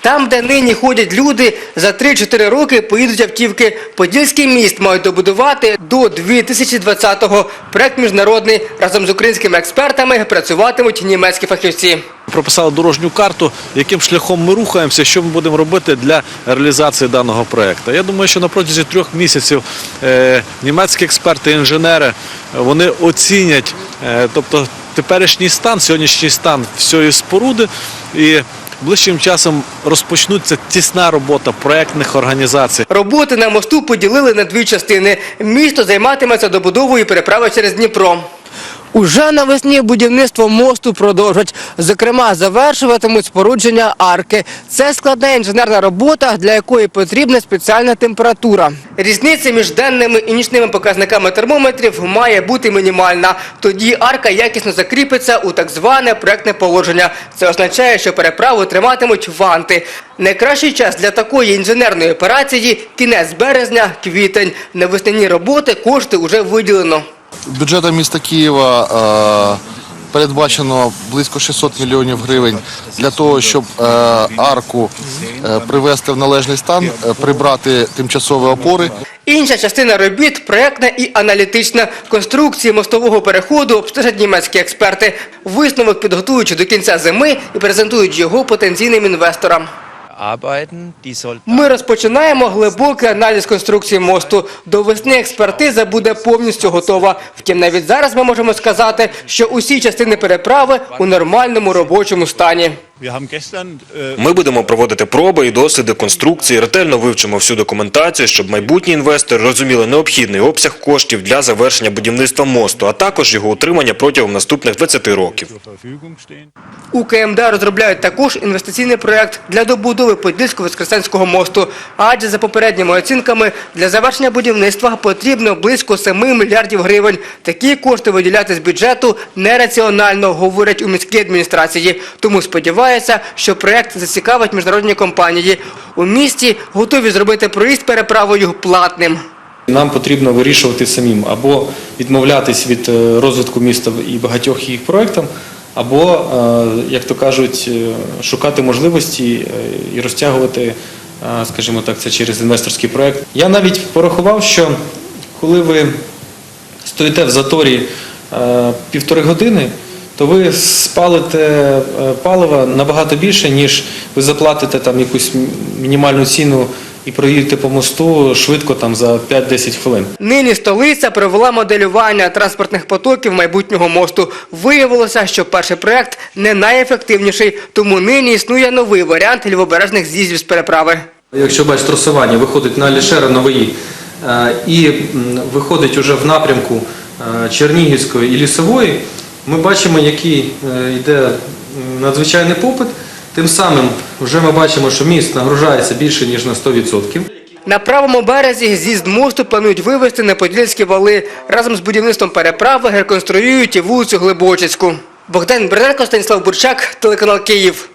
Там, де нині ходять люди, за 3-4 роки поїдуть автівки. Подільський міст мають добудувати до 2020-го. Проект міжнародний. Разом з українськими експертами працюватимуть німецькі фахівці. прописали дорожню карту, яким шляхом ми рухаємося, що ми будемо робити для реалізації даного проєкту. Я думаю, що на протязі трьох місяців е, німецькі експерти, інженери, вони оцінять, е, тобто теперішній стан, сьогоднішній стан всієї споруди і ближчим часом розпочнуться тісна робота проєктних організацій. Роботи на мосту поділили на дві частини. Місто займатиметься добудовою переправи через Дніпро. Уже навесні будівництво мосту продовжать. Зокрема, завершуватимуть спорудження арки. Це складна інженерна робота, для якої потрібна спеціальна температура. Різниця між денними і нічними показниками термометрів має бути мінімальна. Тоді арка якісно закріпиться у так зване проектне положення. Це означає, що переправу триматимуть ванти. Найкращий час для такої інженерної операції кінець березня, квітень. На весняні роботи кошти вже виділено. Бюджетом міста Києва е, передбачено близько 600 мільйонів гривень для того, щоб е, арку е, привести в належний стан, прибрати тимчасові опори. Інша частина робіт проектна і аналітична. Конструкції мостового переходу обстежать німецькі експерти. Висновок підготують до кінця зими і презентують його потенційним інвесторам. Ми розпочинаємо глибокий аналіз конструкції мосту. До весни експертиза буде повністю готова. Втім, навіть зараз ми можемо сказати, що усі частини переправи у нормальному робочому стані. Ми будемо проводити проби і досліди конструкції, ретельно вивчимо всю документацію, щоб майбутні інвестори розуміли необхідний обсяг коштів для завершення будівництва мосту, а також його утримання протягом наступних 20 років. У КМДА розробляють також інвестиційний проект для добудови Подільського Воскресенського мосту. Адже за попередніми оцінками для завершення будівництва потрібно близько 7 мільярдів гривень. Такі кошти виділяти з бюджету нераціонально, говорять у міській адміністрації. Тому сподіваються, що проект зацікавить міжнародні компанії. У місті готові зробити проїзд переправою платним. Нам потрібно вирішувати самим або відмовлятись від е, розвитку міста і багатьох їх проєктів, або, е, як то кажуть, е, шукати можливості і розтягувати, скажімо так, це через інвесторський проєкт. Я навіть порахував, що коли ви стоїте в заторі півтори години, то ви спалите е, палива набагато більше, ніж ви заплатите там якусь мінімальну ціну і проїдете по мосту швидко там за 5-10 хвилин. Нині столиця провела моделювання транспортних потоків майбутнього мосту. Виявилося, що перший проект не найефективніший, тому нині існує новий варіант лівобережних з'їздів з переправи. Якщо бачиш трасування, виходить на Алішера Нової е, і виходить уже в напрямку е, Чернігівської і Лісової, ми бачимо, який е, йде надзвичайний попит. Тим самим вже ми бачимо, що міст нагружається більше ніж на 100%. На правому березі з'їзд мосту планують вивести на Подільські вали. Разом з будівництвом переправи реконструюють і вулицю Глибочицьку. Богдан Берненко, Станіслав Бурчак, телеканал Київ.